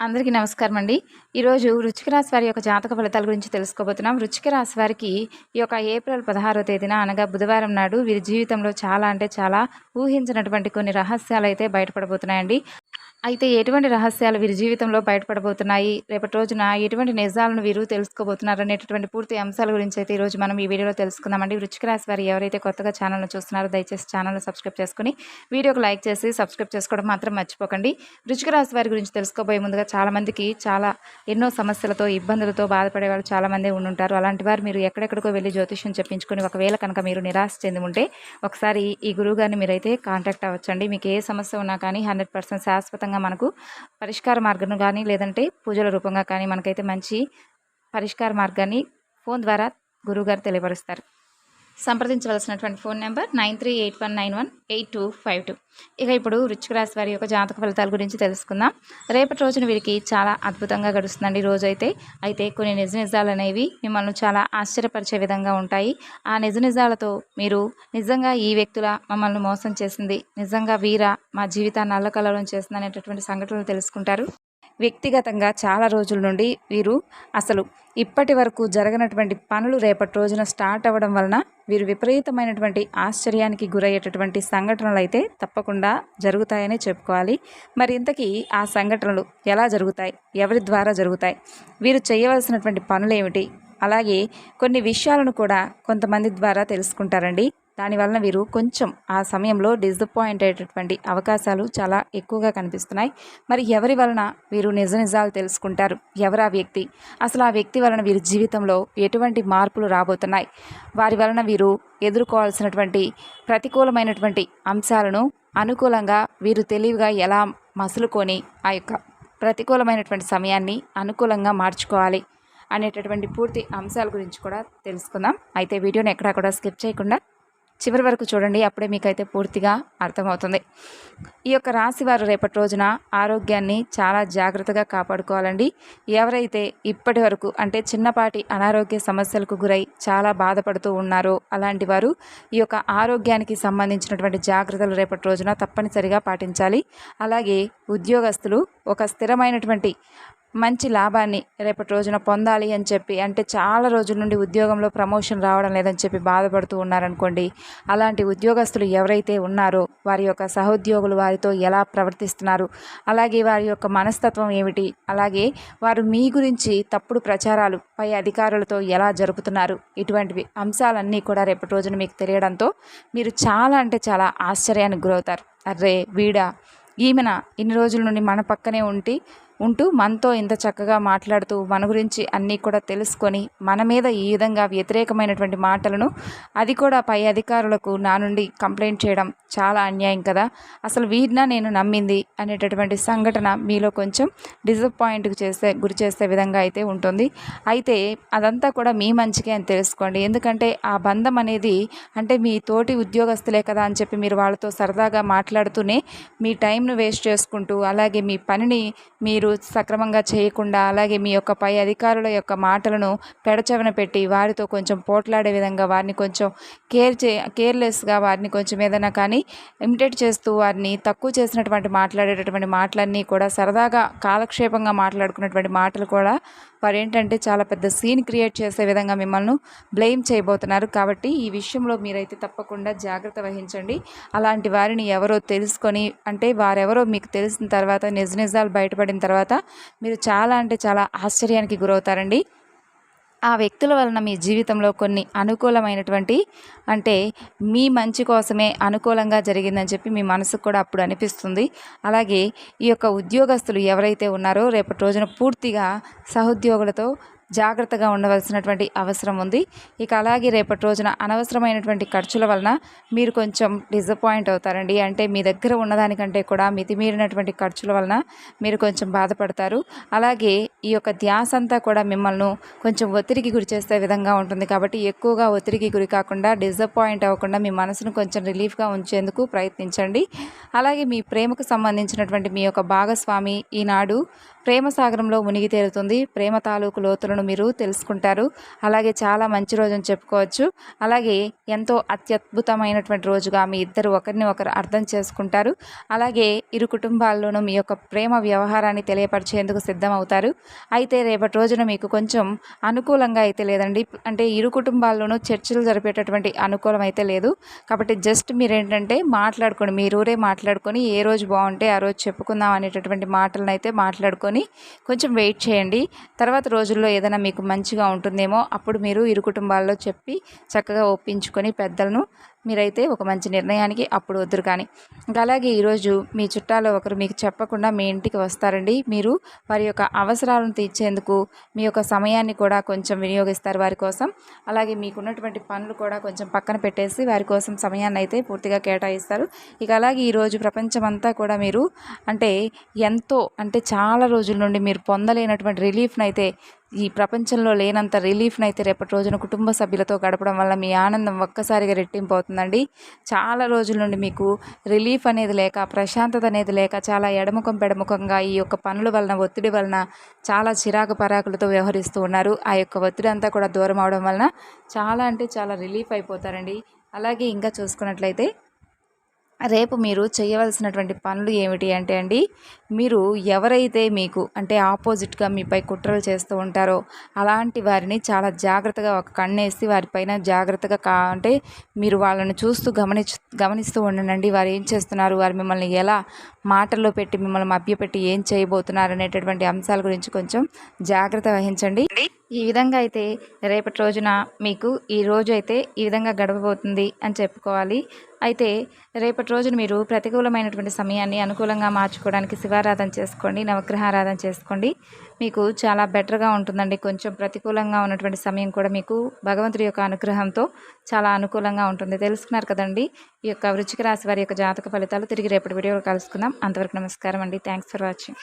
అందరికీ నమస్కారం అండి. ఈరోజు వృచ్చిక రాశి వారి యొక్క జాతక ఫలితాల గురించి తెలుసుకోబోతున్నాం. వృచ్చిక రాశి వారికి ఈ యొక్క ఏప్రిల్ పదహారో తేదీన అనగా బుధవారం నాడు వీరి జీవితంలో చాలా అంటే చాలా ఊహించినటువంటి కొన్ని రహస్యాలు అయితే బయటపడబోతున్నాయండి. అయితే ఎటువంటి రహస్యాలు వీరి జీవితంలో బయటపడబోతున్నాయి? రేపటి రోజున ఎటువంటి నిజాలను వీరు తెలుసుకోబోతున్నారు అనేటటువంటి పూర్తి అంశాల గురించి అయితే ఈరోజు మనం ఈ వీడియోలో తెలుసుకుందామండి. వృచ్చిక రాశి వారు ఎవరైతే కొత్తగా ఛానల్ను చూస్తున్నారో దయచేసి ఛానల్ని సబ్స్క్రైబ్ చేసుకుని వీడియోకి లైక్ చేసి సబ్స్క్రైబ్ చేసుకోవడం మాత్రం మర్చిపోకండి. వృచ్చిక రాశి వారి గురించి తెలుసుకోబోయే ముందుగా చాలామందికి చాలా ఎన్నో సమస్యలతో ఇబ్బందులతో బాధపడే వాళ్ళు చాలామంది ఉండుంటారు. అలాంటి వారు మీరు ఎక్కడెక్కడికో వెళ్ళి జ్యోతిష్యం చెప్పించుకొని ఒకవేళ కనుక మీరు నిరాశ చెంది ఉంటే ఒకసారి ఈ గురువు గారిని మీరైతే కాంటాక్ట్ అవ్వచ్చండి. మీకు ఏ సమస్య ఉన్నా కానీ హండ్రెడ్ పర్సెంట్ శాశ్వతంగా మనకు పరిష్కార మార్గం కానీ లేదంటే పూజల రూపంగా కానీ మనకైతే మంచి పరిష్కార మార్గాన్ని ఫోన్ ద్వారా గురువుగారు తెలియపరుస్తారు. సంప్రదించవలసినటువంటి phone number nine three eight one nine one eight two five two. ఇక ఇప్పుడు వృచ్చిక రాశి వారి యొక్క జాతక ఫలితాల గురించి తెలుసుకుందాం. రేపటి రోజున వీరికి చాలా అద్భుతంగా గడుస్తుందండి రోజు అయితే అయితే కొన్ని నిజ నిజాలు అనేవి మిమ్మల్ని చాలా ఆశ్చర్యపరిచే విధంగా ఉంటాయి. ఆ నిజ నిజాలతో మీరు నిజంగా ఈ వ్యక్తుల మమ్మల్ని మోసం చేసింది నిజంగా వీర మా జీవితాన్ని అల్లకల్లోలం చేసింది అనేటటువంటి సంఘటనలు తెలుసుకుంటారు. వ్యక్తిగతంగా చాలా రోజుల నుండి వీరు అసలు ఇప్పటి వరకు జరగనటువంటి పనులు రేపటి రోజున స్టార్ట్ అవ్వడం వలన వీరు విపరీతమైనటువంటి ఆశ్చర్యానికి గురయ్యేటటువంటి సంఘటనలు అయితే తప్పకుండా జరుగుతాయని చెప్పుకోవాలి. మరి ఇంతకీ ఆ సంఘటనలు ఎలా జరుగుతాయి? ఎవరి ద్వారా జరుగుతాయి? వీరు చేయవలసినటువంటి పనులు ఏమిటి? అలాగే కొన్ని విషయాలను కూడా కొంతమంది ద్వారా తెలుసుకుంటారండి. దానివలన వీరు కొంచెం ఆ సమయంలో డిసప్పాయింట్ అయ్యేటటువంటి అవకాశాలు చాలా ఎక్కువగా కనిపిస్తున్నాయి. మరి ఎవరి వలన వీరు నిజ నిజాలు తెలుసుకుంటారు? ఎవరు ఆ వ్యక్తి? అసలు ఆ వ్యక్తి వలన వీరి జీవితంలో ఎటువంటి మార్పులు రాబోతున్నాయి? వారి వలన వీరు ఎదుర్కోవాల్సినటువంటి ప్రతికూలమైనటువంటి అంశాలను అనుకూలంగా వీరు తెలివిగా ఎలా మసులుకొని ఆ యొక్క ప్రతికూలమైనటువంటి సమయాన్ని అనుకూలంగా మార్చుకోవాలి అనేటటువంటి పూర్తి అంశాల గురించి కూడా తెలుసుకుందాం. అయితే వీడియోని ఎక్కడా కూడా స్కిప్ చేయకుండా చివరి వరకు చూడండి అప్పుడే మీకైతే పూర్తిగా అర్థమవుతుంది. ఈ యొక్క రాశి వారు రేపటి రోజున ఆరోగ్యాన్ని చాలా జాగ్రత్తగా కాపాడుకోవాలండి. ఎవరైతే ఇప్పటి వరకు అంటే చిన్నపాటి అనారోగ్య సమస్యలకు గురై చాలా బాధపడుతూ ఉన్నారో అలాంటి వారు ఈ యొక్క ఆరోగ్యానికి సంబంధించినటువంటి జాగ్రత్తలు రేపటి రోజున తప్పనిసరిగా పాటించాలి. అలాగే ఉద్యోగస్తులు ఒక స్థిరమైనటువంటి మంచి లాభాన్ని రేపటి రోజున పొందాలి అని చెప్పి అంటే చాలా రోజుల నుండి ఉద్యోగంలో ప్రమోషన్ రావడం లేదని చెప్పి బాధపడుతూ ఉన్నారనుకోండి అలాంటి ఉద్యోగస్తులు ఎవరైతే ఉన్నారో వారి యొక్క సహోద్యోగులు వారితో ఎలా ప్రవర్తిస్తున్నారు అలాగే వారి యొక్క మనస్తత్వం ఏమిటి అలాగే వారు మీ గురించి తప్పుడు ప్రచారాలు పై అధికారులతో ఎలా జరుపుతున్నారు ఇటువంటివి అంశాలన్నీ కూడా రేపటి రోజున మీకు తెలియడంతో మీరు చాలా అంటే చాలా ఆశ్చర్యానికి గురవుతారు. అర్రే వీడా ఈమెన ఇన్ని రోజుల నుండి మన పక్కనే ఉండి ఉంటూ మనతో ఇంత చక్కగా మాట్లాడుతూ మన గురించి అన్నీ కూడా తెలుసుకొని మన మీద ఈ విధంగా వ్యతిరేకమైనటువంటి మాటలను అది కూడా పై అధికారులకు నా నుండి కంప్లైంట్ చేయడం చాలా అన్యాయం కదా. అసలు వీరినా నేను నమ్మింది అనేటటువంటి సంఘటన మీలో కొంచెం డిసప్పాయింట్కి చేసే గురి చేసే విధంగా అయితే ఉంటుంది. అయితే అదంతా కూడా మీ మంచికే అని తెలుసుకోండి. ఎందుకంటే ఆ బంధం అనేది అంటే మీ తోటి ఉద్యోగస్తులే కదా అని చెప్పి మీరు వాళ్ళతో సరదాగా మాట్లాడుతూనే మీ టైంను వేస్ట్ చేసుకుంటూ అలాగే మీ పనిని మీరు సక్రమంగా చేయకుండా అలాగే మీ యొక్క పై అధికారుల యొక్క మాటలను పెడచెవన పెట్టి వారితో కొంచెం పోట్లాడే విధంగా వారిని కొంచెం కేర్ చే కేర్లెస్గా వారిని కొంచెం ఏదైనా కానీ ఇమిటేట్ చేస్తూ వారిని తక్కువ చేసినటువంటి మాట్లాడేటటువంటి మాటలన్నీ కూడా సరదాగా కాలక్షేపంగా మాట్లాడుకున్నటువంటి మాటలు కూడా వారు ఏంటంటే చాలా పెద్ద సీన్ క్రియేట్ చేసే విధంగా మిమ్మల్ని బ్లేమ్ చేయబోతున్నారు. కాబట్టి ఈ విషయంలో మీరైతే తప్పకుండా జాగ్రత్త వహించండి. అలాంటి వారిని ఎవరో తెలుసుకొని అంటే వారెవరో మీకు తెలిసిన తర్వాత నిజ నిజాలు బయటపడిన తర్వాత మీరు చాలా అంటే చాలా ఆశ్చర్యానికి గురవుతారండి. ఆ వ్యక్తుల వలన మీ జీవితంలో కొన్ని అనుకూలమైనటువంటి అంటే మీ మంచి కోసమే అనుకూలంగా జరిగిందని చెప్పి మీ మనసుకు కూడా అప్పుడు అనిపిస్తుంది. అలాగే ఈ యొక్క ఉద్యోగస్తులు ఎవరైతే ఉన్నారో రేపటి రోజున పూర్తిగా సహోద్యోగులతో జాగ్రత్తగా ఉండవలసినటువంటి అవసరం ఉంది. ఇక అలాగే రేపటి రోజున అనవసరమైనటువంటి ఖర్చుల వలన మీరు కొంచెం డిసప్పాయింట్ అవుతారండి. అంటే మీ దగ్గర ఉన్నదానికంటే కూడా మితిమీరినటువంటి ఖర్చుల వలన మీరు కొంచెం బాధపడతారు. అలాగే ఈ యొక్క ధ్యాస అంతా కూడా మిమ్మల్ని కొంచెం ఒత్తిడికి గురి చేసే విధంగా ఉంటుంది. కాబట్టి ఎక్కువగా ఒత్తిడికి గురి కాకుండా డిసప్పాయింట్ అవ్వకుండా మీ మనసును కొంచెం రిలీఫ్గా ఉంచేందుకు ప్రయత్నించండి. అలాగే మీ ప్రేమకు సంబంధించినటువంటి మీ యొక్క భాగస్వామి ఈనాడు ప్రేమ సాగరంలో మునిగి తేలుతుంది. ప్రేమ తాలూకు లోతులను మీరు తెలుసుకుంటారు. అలాగే చాలా మంచి రోజుని చెప్పుకోవచ్చు. అలాగే ఎంతో అత్యద్భుతమైనటువంటి రోజుగా మీ ఇద్దరు ఒకరిని ఒకరు అర్థం చేసుకుంటారు. అలాగే ఇరు కుటుంబాల్లోనూ మీ యొక్క ప్రేమ వ్యవహారాన్ని తెలియపరిచేందుకు సిద్ధమవుతారు. అయితే రేపటి రోజున మీకు కొంచెం అనుకూలంగా అయితే లేదండి. అంటే ఇరు కుటుంబాల్లోనూ చర్చలు జరిపేటటువంటి అనుకూలం అయితే లేదు. కాబట్టి జస్ట్ మీరేంటంటే మాట్లాడుకొని మాట్లాడుకోండి మీరూరే మాట్లాడుకొని ఏ రోజు బాగుంటే ఆ రోజు చెప్పుకుందాం అనేటటువంటి మాటలను అయితే మాట్లాడుకొని కొంచెం వెయిట్ చేయండి. తర్వాత రోజుల్లో ఏదైనా మీకు మంచిగా ఉంటుందేమో అప్పుడు మీరు ఇరు కుటుంబాల్లో చెప్పి చక్కగా ఒప్పించుకొని పెద్దలను మీరైతే ఒక మంచి నిర్ణయానికి అప్పుడు వద్దురు కానీ. ఇంకా అలాగే ఈరోజు మీ చుట్టాలో ఒకరు మీకు చెప్పకుండా మీ ఇంటికి వస్తారండి. మీరు వారి యొక్క అవసరాలను తీర్చేందుకు మీ యొక్క సమయాన్ని కూడా కొంచెం వినియోగిస్తారు వారి కోసం. అలాగే మీకున్నటువంటి పనులు కూడా కొంచెం పక్కన పెట్టేసి వారి కోసం సమయాన్ని అయితే పూర్తిగా కేటాయిస్తారు. ఇక అలాగే ఈరోజు ప్రపంచమంతా కూడా మీరు అంటే ఎంతో అంటే చాలా రోజుల నుండి మీరు పొందలేనటువంటి రిలీఫ్ని అయితే ఈ ప్రపంచంలో లేనంత రిలీఫ్ని అయితే రేపటి రోజున కుటుంబ సభ్యులతో గడపడం వల్ల మీ ఆనందం ఒక్కసారిగా రెట్టింపు అవుతుందండి చాలా రోజుల నుండి మీకు రిలీఫ్ అనేది లేక ప్రశాంతత అనేది లేక చాలా ఎడముఖం పెడముఖంగా ఈ యొక్క పనుల వలన ఒత్తిడి వలన చాలా చిరాకు పరాకులతో వ్యవహరిస్తూ ఉన్నారు. ఆ యొక్క ఒత్తిడి అంతా కూడా దూరం అవడం వలన చాలా అంటే చాలా రిలీఫ్ అయిపోతారండి. అలాగే ఇంకా చూసుకున్నట్లయితే రేపు మీరు చేయవలసినటువంటి పనులు ఏమిటి అంటే అండి మీరు ఎవరైతే మీకు అంటే ఆపోజిట్గా మీపై కుట్రలు చేస్తూ ఉంటారో అలాంటి వారిని చాలా జాగ్రత్తగా ఒక కన్నేసి వారిపైన జాగ్రత్తగా కా అంటే మీరు వాళ్ళని చూస్తూ గమని గమనిస్తూ ఉండండి. వారు ఏం చేస్తున్నారు? వారు మిమ్మల్ని ఎలా మాటల్లో పెట్టి మిమ్మల్ని మభ్యపెట్టి ఏం చేయబోతున్నారు అనేటటువంటి అంశాల గురించి కొంచెం జాగ్రత్త వహించండి. ఈ విధంగా అయితే రేపటి రోజున మీకు ఈ రోజు అయితే ఈ విధంగా గడవబోతుంది అని చెప్పుకోవాలి. అయితే రేపటి రోజున మీరు ప్రతికూలమైనటువంటి సమయాన్ని అనుకూలంగా మార్చుకోవడానికి శివారాధన చేసుకోండి నవగ్రహారాధన చేసుకోండి. మీకు చాలా బెటర్గా ఉంటుందండి. కొంచెం ప్రతికూలంగా ఉన్నటువంటి సమయం కూడా మీకు భగవంతుడి యొక్క అనుగ్రహంతో చాలా అనుకూలంగా ఉంటుంది. తెలుసుకున్నారు కదండి? ఈ యొక్క వృచ్చిక రాశి వారి యొక్క జాతక ఫలితాలు. తిరిగి రేపటి వీడియోలో కలుసుకుందాం. అంతవరకు నమస్కారం అండి. Thanks for watching